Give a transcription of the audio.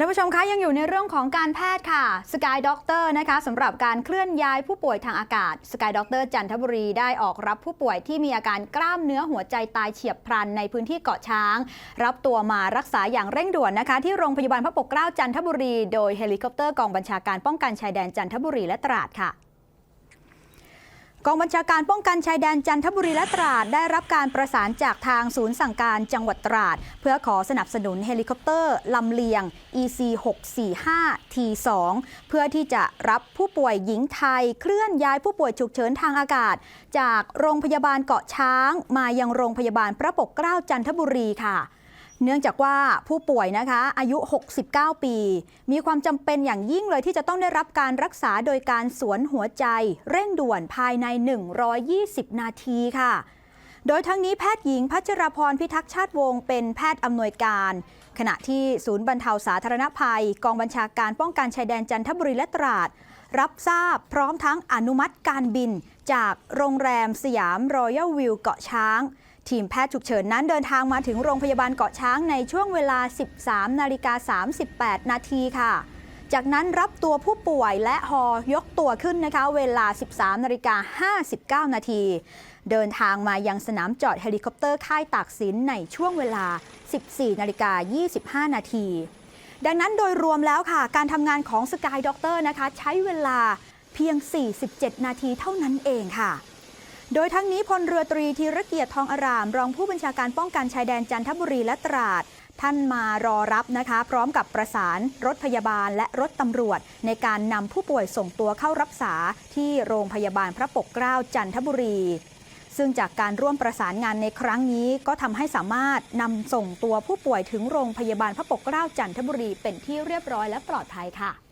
ท่านผู้ชมคะยังอยู่ในเรื่องของการแพทย์ค่ะสกายด็อกเตอร์นะคะสำหรับการเคลื่อนย้ายผู้ป่วยทางอากาศสกายด็อกเตอร์จันทบุรีได้ออกรับผู้ป่วยที่มีอาการกล้ามเนื้อหัวใจตายเฉียบพลันในพื้นที่เกาะช้าง รับตัวมารักษาอย่างเร่งด่วนนะคะ ที่โรงพยาบาลพระปกเกล้าจันทบุรี โดยเฮลิคอปเตอร์กองบัญชาการป้องกันชายแดนจันทบุรีและตราดค่ะ กองบัญชาการป้องกันชายแดนจันทบุรีและตราดได้รับการประสานจากทางศูนย์สั่งการจังหวัดตราด เพื่อขอสนับสนุนเฮลิคอปเตอร์ลำเลียง EC 645 T2 เพื่อที่จะรับผู้ป่วยหญิงไทย เคลื่อนย้ายผู้ป่วยฉุกเฉินทางอากาศ จากโรงพยาบาลเกาะช้าง มายังโรงพยาบาลพระปกเกล้าจันทบุรีค่ะ เนื่องจากว่าผู้ป่วยนะคะอายุ 69 ปี มีความจำเป็นอย่างยิ่งเลยที่จะต้องได้รับการรักษาโดยการสวนหัวใจ เร่งด่วนภายใน 120 นาทีค่ะ โดยทั้งนี้แพทย์หญิงพัชรพรพิทักษ์ชาติวงศ์เป็นแพทย์อำนวยการ ขณะที่ศูนย์บรรเทาสาธารณภัย กองบัญชาการป้องกันชายแดนจันทบุรีและตราด รับทราบพร้อมทั้งอนุมัติการบิน จากโรงแรมสยามรอยัลวิวเกาะช้าง ทีมแพทย์ฉุกเฉินนั้นเดินทางมาถึงโรงพยาบาลเกาะช้างในช่วงเวลา 13 นาฬิกา 38 นาทีค่ะ จากนั้นรับตัวผู้ป่วยและฮอยกตัวขึ้นนะคะ เวลา 13 นาฬิกา 59 นาที เดินทางมายังสนามจอดเฮลิคอปเตอร์ค่ายตากสินในช่วงเวลา 14 นาฬิกา 25 นาที ดังนั้นโดยรวมแล้วค่ะ การทำงานของสกายด็อกเตอร์นะคะ ใช้เวลาเพียง 47 นาทีเท่านั้นเองค่ะ โดยทั้งนี้พลเรือตรีธีรเกียรติทองอาราม รองผู้บัญชาการป้องกันชายแดนจันทบุรีและตราด ท่านมารอรับนะคะ พร้อมกับประสานรถพยาบาลและรถตำรวจ ในการนำผู้ป่วยส่งตัวเข้ารักษาที่โรงพยาบาลพระปกเกล้าจันทบุรี ซึ่งจากการร่วมประสานงานในครั้งนี้ ก็ทำให้สามารถนำส่งตัวผู้ป่วยถึงโรงพยาบาลพระปกเกล้าจันทบุรีเป็นที่เรียบร้อยและปลอดภัยค่ะ